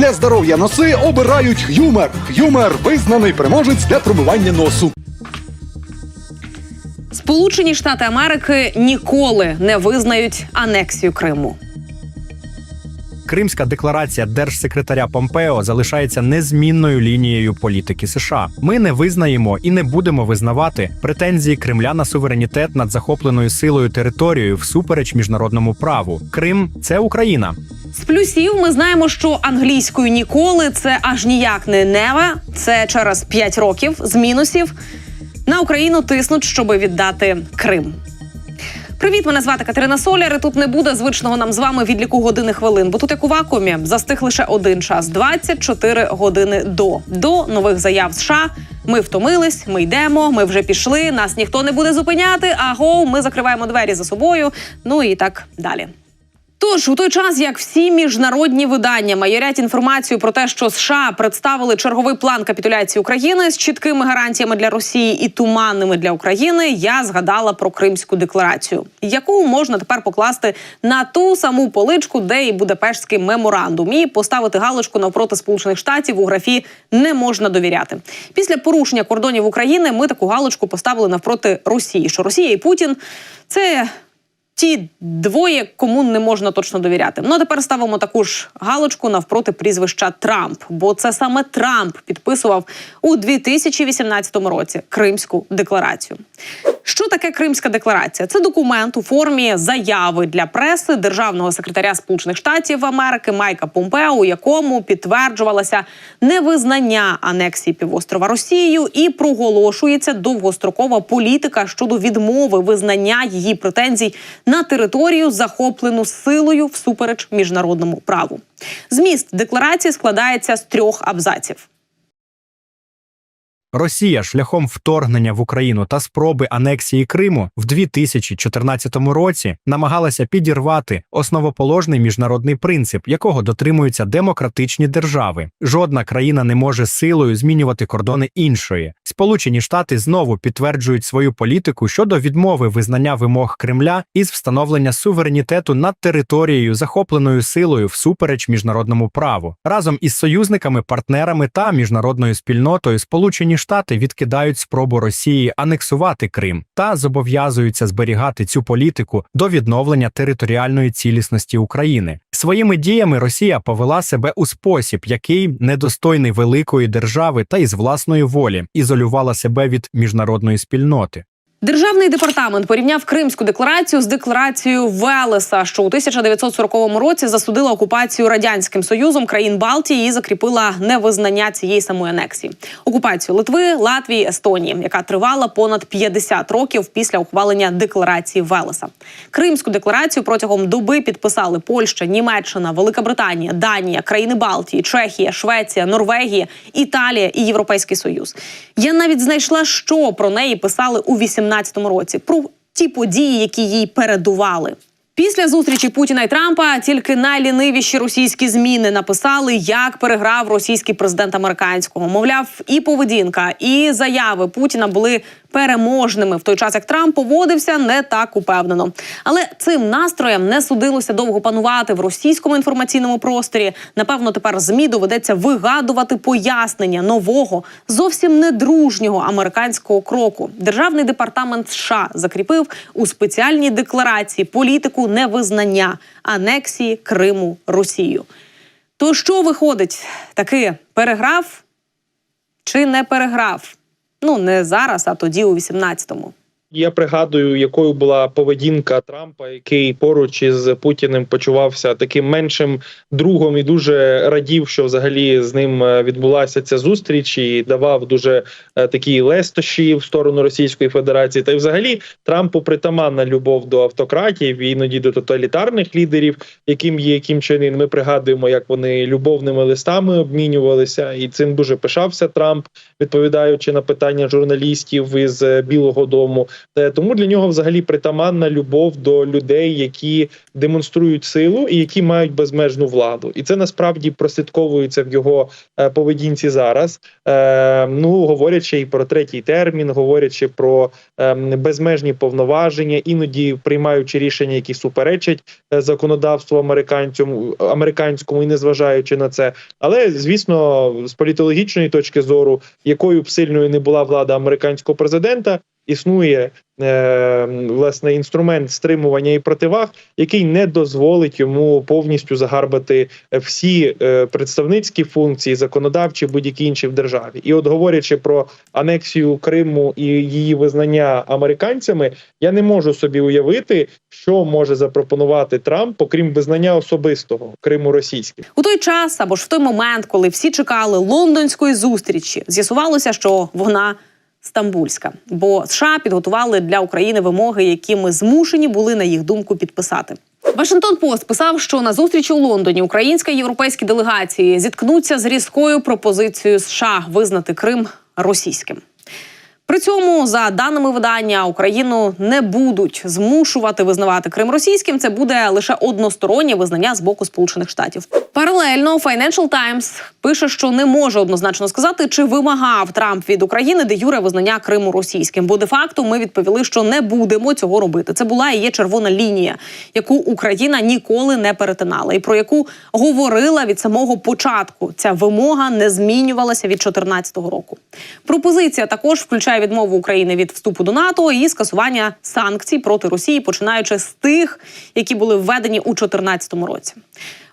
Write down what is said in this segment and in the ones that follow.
Для здоров'я носи обирають Х'юмер. Х'юмер визнаний переможець для промивання носу. Сполучені Штати Америки ніколи не визнають анексію Криму. Кримська декларація держсекретаря Помпео залишається незмінною лінією політики США. Ми не визнаємо і не будемо визнавати претензії Кремля на суверенітет над захопленою силою територією всупереч міжнародному праву. Крим це Україна. З плюсів ми знаємо, що англійською ніколи це аж ніяк не нева. Це через 5 років. З мінусів на Україну тиснуть, щоби віддати Крим. Привіт, мене звати Катерина Соляр. і Тут не буде звичного нам з вами відліку години хвилин, бо тут як у вакуумі застиг лише один час 24 години до. До нових заяв США. Ми втомились, ми йдемо, ми вже пішли. Нас ніхто не буде зупиняти. Аго, ми закриваємо двері за собою. Ну і так далі. Тож у той час, як всі міжнародні видання майорять інформацію про те, що США представили черговий план капітуляції України з чіткими гарантіями для Росії і туманними для України, я згадала про Кримську декларацію, яку можна тепер покласти на ту саму поличку, де і Будапештський меморандум, і поставити галочку навпроти Сполучених Штатів у графі не можна довіряти. Після порушення кордонів України ми таку галочку поставили навпроти Росії. Що Росія і Путін це ті двоє, кому не можна точно довіряти. Ну а тепер ставимо таку ж галочку навпроти прізвища Трамп, бо це саме Трамп підписував у 2018 році Кримську декларацію. Що таке Кримська декларація? Це документ у формі заяви для преси державного секретаря Сполучених Штатів Америки Майка Помпео, у якому підтверджувалося невизнання анексії півострова Росією і проголошується довгострокова політика щодо відмови визнання її претензій на територію, захоплену силою всупереч міжнародному праву. Зміст декларації складається з трьох абзаців. Росія шляхом вторгнення в Україну та спроби анексії Криму в 2014 році намагалася підірвати основоположний міжнародний принцип, якого дотримуються демократичні держави. Жодна країна не може силою змінювати кордони іншої. Сполучені Штати знову підтверджують свою політику щодо відмови визнання вимог Кремля із встановлення суверенітету над територією, захопленою силою всупереч міжнародному праву. Разом із союзниками, партнерами та міжнародною спільнотою Сполучені Штати відкидають спробу Росії анексувати Крим та зобов'язуються зберігати цю політику до відновлення територіальної цілісності України. Своїми діями Росія повела себе у спосіб, який недостойний великої держави та із власної волі ізолювала себе від міжнародної спільноти. Державний департамент порівняв Кримську декларацію з декларацією Велеса, що у 1940 році засудила окупацію радянським союзом країн Балтії і закріпила невизнання цієї самої анексії. Окупацію Литви, Латвії, Естонії, яка тривала понад 50 років після ухвалення декларації Велеса. Кримську декларацію протягом доби підписали Польща, Німеччина, Велика Британія, Данія, країни Балтії, Чехія, Швеція, Норвегія, Італія і Європейський Союз. Я навіть знайшла, що про неї писали у 18 році про ті події, які їй передували. Після зустрічі Путіна і Трампа тільки найлінивіші російські зміни написали, як переграв російський президент американського. Мовляв, і поведінка, і заяви Путіна були переможними в той час, як Трамп поводився не так упевнено. Але цим настроєм не судилося довго панувати в російському інформаційному просторі. Напевно, тепер змі доведеться вигадувати пояснення нового, зовсім недружнього американського кроку. Державний департамент США закріпив у спеціальній декларації політику невизнання анексії Криму Росією. То що виходить? Таки переграв чи не переграв? Ну не зараз, а тоді у 18-му. Я пригадую, якою була поведінка Трампа, який поруч із Путіним почувався таким меншим другом і дуже радів, що взагалі з ним е, відбулася ця зустріч, і давав дуже е, такі лестощі в сторону Російської Федерації. Та й взагалі Трампу притаманна любов до автократів і іноді до тоталітарних лідерів, яким є Чен Ін. Ми пригадуємо, як вони любовними листами обмінювалися, і цим дуже пишався Трамп, відповідаючи на питання журналістів із е, Білого Дому. Е, Тому для нього взагалі притаманна любов до людей, які демонструють силу і які мають безмежну владу. І це насправді прослідковується в його е, поведінці зараз. Е, Ну говорячи і про третій термін, говорячи про ем, безмежні повноваження, іноді приймаючи рішення, які суперечать законодавству американцям американському, і незважаючи на це. Але звісно, з політологічної точки зору, якою б сильною не була влада американського президента, існує е, власне інструмент стримування і противаг, який не дозволить йому повністю загарбати всі е, представницькі функції, законодавчі будь-які інші в державі. І от говорячи про анексію Криму і її визнання американцями, я не можу собі уявити, що може запропонувати Трамп, окрім визнання особистого Криму російським. У той час або ж в той момент, коли всі чекали лондонської зустрічі, з'ясувалося, що вона стамбульська, бо США підготували для України вимоги, які ми змушені були на їх думку підписати. Вашингтон Пост писав, що на зустрічі у Лондоні українська європейські делегації зіткнуться з різкою пропозицією США визнати Крим російським. При цьому, за даними видання, Україну не будуть змушувати визнавати Крим російським. Це буде лише одностороннє визнання з боку Сполучених Штатів. Паралельно Financial Times пише, що не може однозначно сказати, чи вимагав Трамп від України де юре визнання Криму російським. Бо де-факто ми відповіли, що не будемо цього робити. Це була і є червона лінія, яку Україна ніколи не перетинала, і про яку говорила від самого початку. Ця вимога не змінювалася від 2014 року. Пропозиція також включає відмову України від вступу до НАТО і скасування санкцій проти Росії, починаючи з тих, які були введені у 2014 році.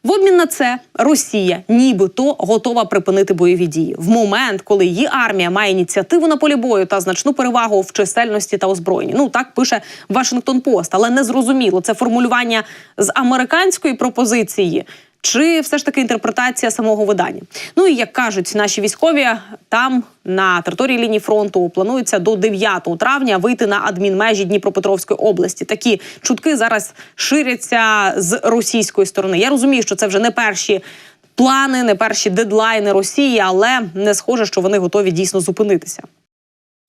В обмін на це Росія нібито готова припинити бойові дії в момент, коли її армія має ініціативу на полі бою та значну перевагу в чисельності та озброєнні. Ну так пише Вашингтон Пост, але не зрозуміло це формулювання з американської пропозиції. Чи все ж таки інтерпретація самого видання? Ну і як кажуть наші військові, там на території лінії фронту планується до 9 травня вийти на адмінмежі Дніпропетровської області. Такі чутки зараз ширяться з російської сторони. Я розумію, що це вже не перші плани, не перші дедлайни Росії, але не схоже, що вони готові дійсно зупинитися.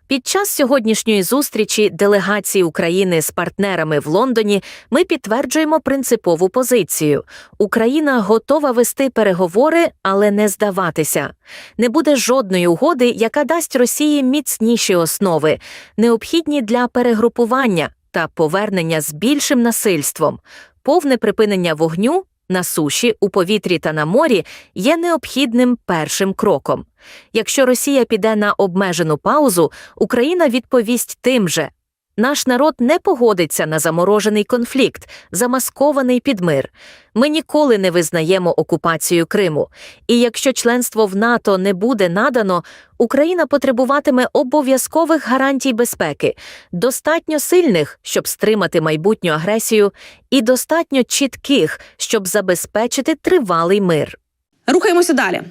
Під час сьогоднішньої зустрічі делегації України з партнерами в Лондоні ми підтверджуємо принципову позицію. Україна готова вести переговори, але не здаватися. Не буде жодної угоди, яка дасть Росії міцніші основи, необхідні для перегрупування та повернення з більшим насильством. Повне припинення вогню на суші, у повітрі та на морі є необхідним першим кроком. Якщо Росія піде на обмежену паузу, Україна відповість тим же. Наш народ не погодиться на заморожений конфлікт, замаскований під мир. Ми ніколи не визнаємо окупацію Криму. І якщо членство в НАТО не буде надано, Україна потребуватиме обов'язкових гарантій безпеки, достатньо сильних, щоб стримати майбутню агресію, і достатньо чітких, щоб забезпечити тривалий мир. Рухаємося далі.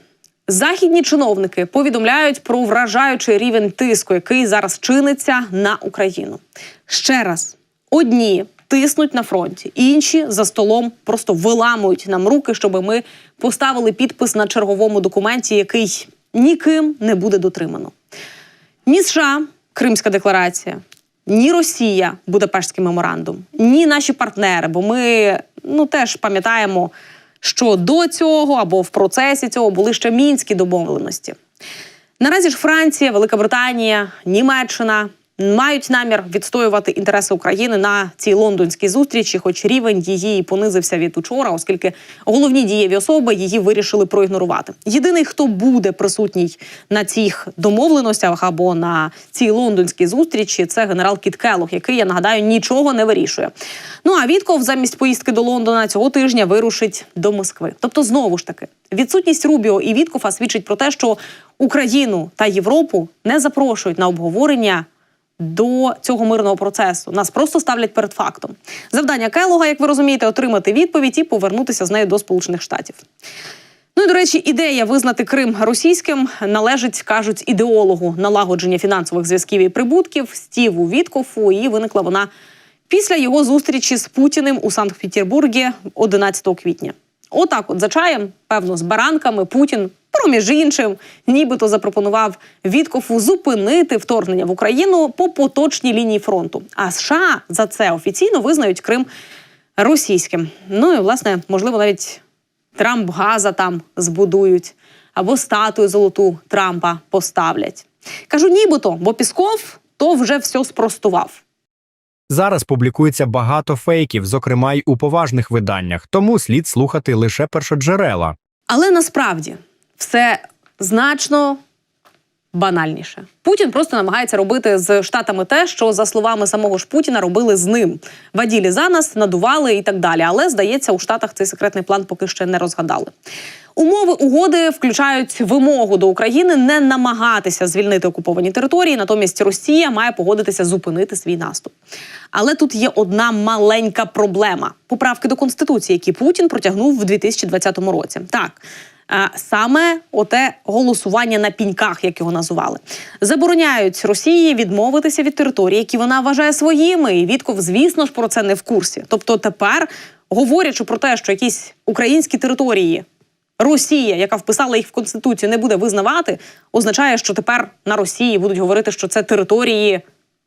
Західні чиновники повідомляють про вражаючий рівень тиску, який зараз чиниться на Україну. Ще раз, одні тиснуть на фронті, інші за столом просто виламують нам руки, щоб ми поставили підпис на черговому документі, який ніким не буде дотримано. Ні США, Кримська декларація, ні Росія, Будапештський меморандум, ні наші партнери, бо ми ну теж пам'ятаємо, що до цього або в процесі цього були ще мінські домовленості. Наразі ж Франція, Велика Британія, Німеччина мають намір відстоювати інтереси України на цій лондонській зустрічі, хоч рівень її понизився від учора, оскільки головні дієві особи її вирішили проігнорувати. Єдиний, хто буде присутній на цих домовленостях або на цій лондонській зустрічі, це генерал Кіт Келлог, який я нагадаю нічого не вирішує. Ну а Вітков замість поїздки до Лондона цього тижня вирушить до Москви. Тобто, знову ж таки, відсутність Рубіо і Віткофа свідчить про те, що Україну та Європу не запрошують на обговорення до цього мирного процесу. Нас просто ставлять перед фактом. Завдання Келога, як ви розумієте, отримати відповідь і повернутися з нею до Сполучених Штатів. Ну і до речі, ідея визнати Крим російським належить, кажуть, ідеологу налагодження фінансових зв'язків і прибутків Стіву Віткофу. І виникла вона після його зустрічі з Путіним у Санкт-Петербургі 11 квітня. Отак, от за чаєм, певно, з баранками Путін Проміж іншим, нібито запропонував Віткофу зупинити вторгнення в Україну по поточній лінії фронту. А США за це офіційно визнають Крим російським. Ну і власне, можливо, навіть Трамп газа там збудують або статую золоту Трампа поставлять. Кажу, нібито, бо Пісков то вже все спростував. Зараз публікується багато фейків, зокрема й у поважних виданнях, тому слід слухати лише першоджерела. Але насправді все значно банальніше. Путін просто намагається робити з штатами те, що за словами самого ж Путіна робили з ним. Ваділі за нас, надували і так далі. Але здається, у штатах цей секретний план поки ще не розгадали. Умови угоди включають вимогу до України не намагатися звільнити окуповані території, натомість Росія має погодитися зупинити свій наступ. Але тут є одна маленька проблема: поправки до конституції, які Путін протягнув в 2020 році. Так. Е, Саме оте голосування на піньках, як його називали, забороняють Росії відмовитися від територій, які вона вважає своїми. І Вітков, звісно ж, про це не в курсі. Тобто, тепер, говорячи про те, що якісь українські території Росія, яка вписала їх в конституцію, не буде визнавати, означає, що тепер на Росії будуть говорити, що це території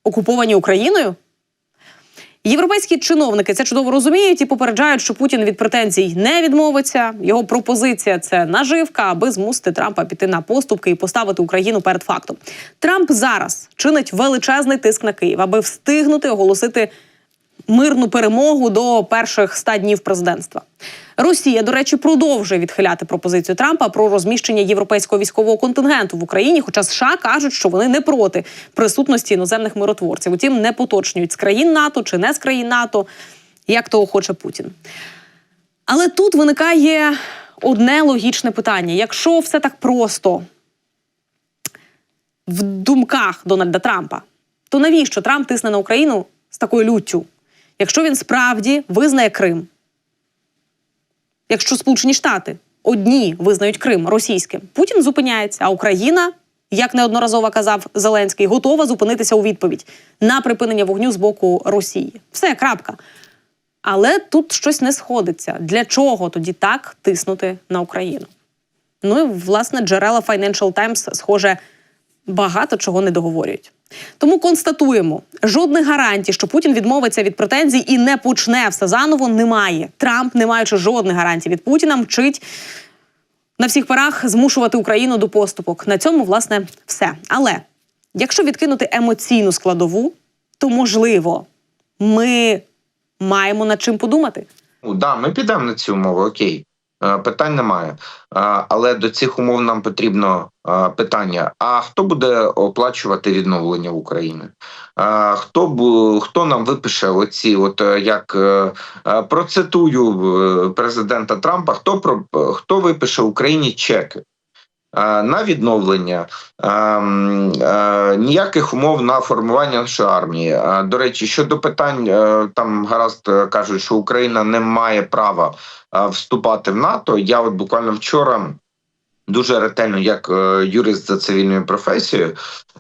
окуповані Україною. Європейські чиновники це чудово розуміють і попереджають, що Путін від претензій не відмовиться. Його пропозиція це наживка, аби змусити Трампа піти на поступки і поставити Україну перед фактом. Трамп зараз чинить величезний тиск на Київ, аби встигнути оголосити мирну перемогу до перших ста днів президентства. Росія, до речі, продовжує відхиляти пропозицію Трампа про розміщення європейського військового контингенту в Україні. Хоча США кажуть, що вони не проти присутності іноземних миротворців. Утім, не поточнюють з країн НАТО чи не з країн НАТО, як того хоче Путін. Але тут виникає одне логічне питання: якщо все так просто в думках Дональда Трампа, то навіщо Трамп тисне на Україну з такою люттю? Якщо він справді визнає Крим, якщо Сполучені Штати одні визнають Крим російським, Путін зупиняється, а Україна, як неодноразово казав Зеленський, готова зупинитися у відповідь на припинення вогню з боку Росії. Все, крапка. Але тут щось не сходиться. Для чого тоді так тиснути на Україну? Ну і власне джерела Financial Times, схоже, багато чого не договорюють. Тому констатуємо: жодних гарантій, що Путін відмовиться від претензій і не почне все заново, немає. Трамп, не маючи жодних гарантій від Путіна, мчить на всіх парах змушувати Україну до поступок. На цьому, власне, все. Але якщо відкинути емоційну складову, то можливо, ми маємо над чим подумати. Ну, да, ми підемо на ці умови, окей. Е, Питань немає. Е, Але до цих умов нам потрібно е, питання: а хто буде оплачувати відновлення України? Хто хто нам випише оці, от як процитую президента Трампа, хто хто випише Україні чеки? Е, На відновлення е, е, ніяких умов на формування нашої армії. До речі, щодо питань, там гаразд кажуть, що Україна не має права вступати в НАТО. Я от буквально вчора. Дуже ретельно, як е, юрист за цивільною професією,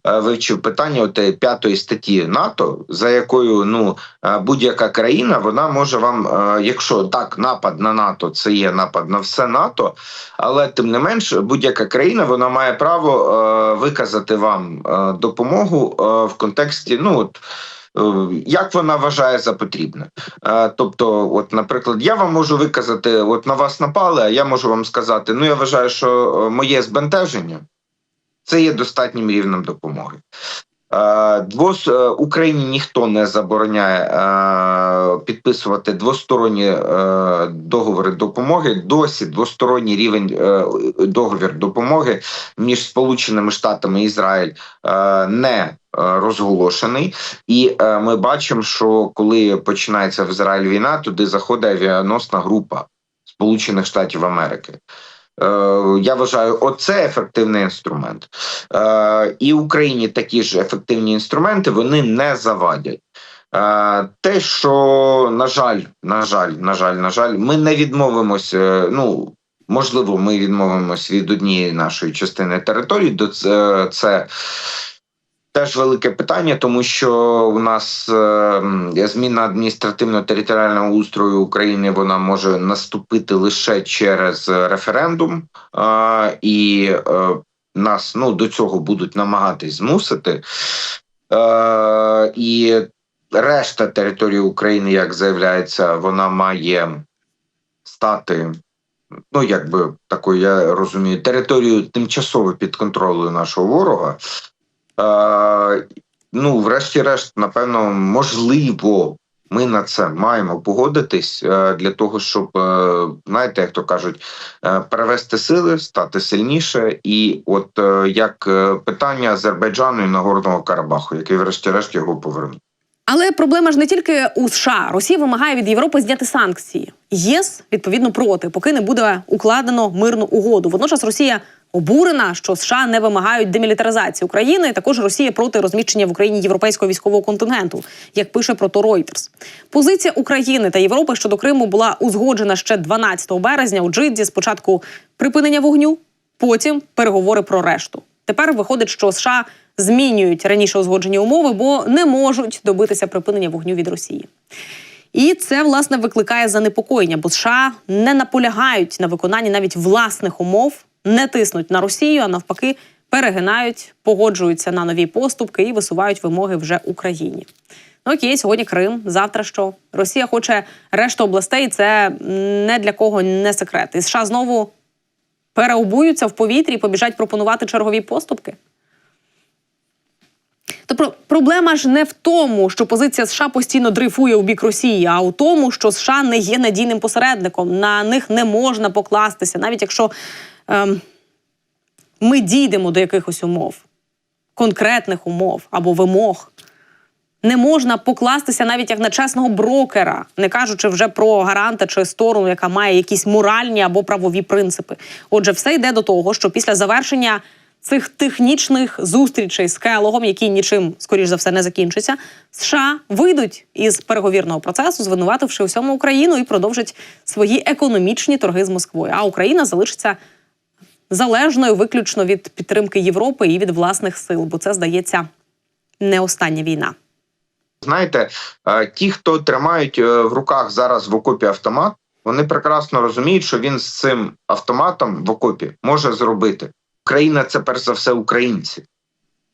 е, вивчив питання от, п'ятої статті НАТО, за якою ну е, будь-яка країна вона може вам, е, якщо так, напад на НАТО це є напад на все НАТО, але тим не менш, будь-яка країна вона має право е, виказати вам е, допомогу е, в контексті, ну от. Е, Як вона вважає за потрібне, Е, тобто, от, наприклад, я вам можу виказати, от на вас напали, а я можу вам сказати: ну я вважаю, що е, моє збентеження це є достатнім рівнем допомоги. Е, Двос е, Україні ніхто не забороняє е, підписувати двосторонні договори допомоги. Досі двосторонній рівень договір допомоги між Сполученими Штатами і Ізраїль не розголошений. І ми бачимо, що коли починається в Ізраїль війна, туди заходить авіаносна група Сполучених Штатів Америки. Е, Я вважаю, оце ефективний інструмент. Е, І Україні такі ж ефективні інструменти вони не завадять. Е, Те, що на жаль, на жаль, на жаль, на жаль, ми не відмовимося. Ну можливо, ми відмовимося від однієї нашої частини території. До це, теж велике питання, тому що у нас е, зміна адміністративно-територіального устрою України вона може наступити лише через референдум, і е, нас ну до цього будуть намагатись змусити. Е, і решта території України, як заявляється, вона має стати. Ну, якби такою, я розумію, територією тимчасово під контролем нашого ворога. Ну, врешті-решт, напевно, можливо, ми на це маємо погодитись е, для того, щоб, е, знаєте, як то кажуть, е, перевести сили, стати сильніше. І от як питання Азербайджану і Нагорного Карабаху, який, врешті-решт, його повернув. Але проблема ж не тільки у США. Росія вимагає від Європи зняти санкції. ЄС відповідно проти, поки не буде укладено мирну угоду. Водночас Росія обурена, що США не вимагають демілітаризації України. Також Росія проти розміщення в Україні європейського військового контингенту, як пише про то Reuters. Позиція України та Європи щодо Криму була узгоджена ще 12 березня у Джидді. Спочатку припинення вогню, потім переговори про решту. Тепер виходить, що США змінюють раніше узгоджені умови, бо не можуть добитися припинення вогню від Росії. І це власне викликає занепокоєння, бо США не наполягають на виконанні навіть власних умов, не тиснуть на Росію, а навпаки, перегинають, погоджуються на нові поступки і висувають вимоги вже Україні. Ну окей, сьогодні Крим, завтра що? Росія хоче решту областей. Це не для кого не секрет. І США знову переобуються в повітрі і побіжать пропонувати чергові поступки. Тобто проблема ж не в тому, що позиція США постійно дрейфує у бік Росії, а у тому, що США не є надійним посередником. На них не можна покластися, навіть якщо ми дійдемо до якихось умов, конкретних умов або вимог. Не можна покластися навіть як на чесного брокера, не кажучи вже про гаранта чи сторону, яка має якісь моральні або правові принципи. Отже, все йде до того, що після завершення цих технічних зустрічей з Келогом, які нічим, скоріш за все, не закінчаться, США вийдуть із переговірного процесу, звинувативши усьому Україну і продовжать свої економічні торги з Москвою. А Україна залишиться залежною виключно від підтримки Європи і від власних сил, бо це здається не остання війна. Знаєте, е, ті, хто тримають е, в руках зараз в окопі автомат, вони прекрасно розуміють, що він з цим автоматом в окопі може зробити. Україна це перш за все українці.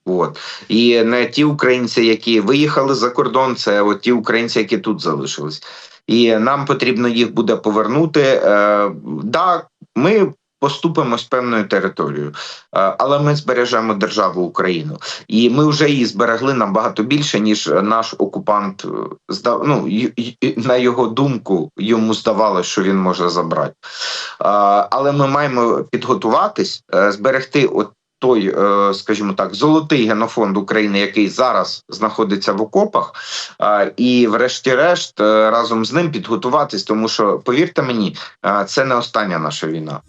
От. І не ті українці, які виїхали за кордон, це от ті українці, які тут залишились. І нам потрібно їх буде повернути. Е, да, ми поступимо з певною територією, е, але ми збережемо державу Україну. І ми вже її зберегли набагато більше, ніж наш окупант е, здав. Ну, на його думку, йому здавалося, що він може забрати. Е, Але ми маємо підготуватись, зберегти от. Той, е, скажімо так, золотий генофонд України, який зараз знаходиться в окопах, і, врешті-решт, е, разом з ним підготуватись, тому що повірте мені, е, це не остання наша війна.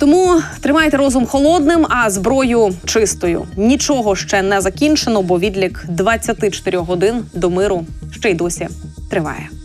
Тому тримайте розум холодним, а зброю чистою. Нічого ще не закінчено, бо відлік 24 годин до миру ще й досі триває.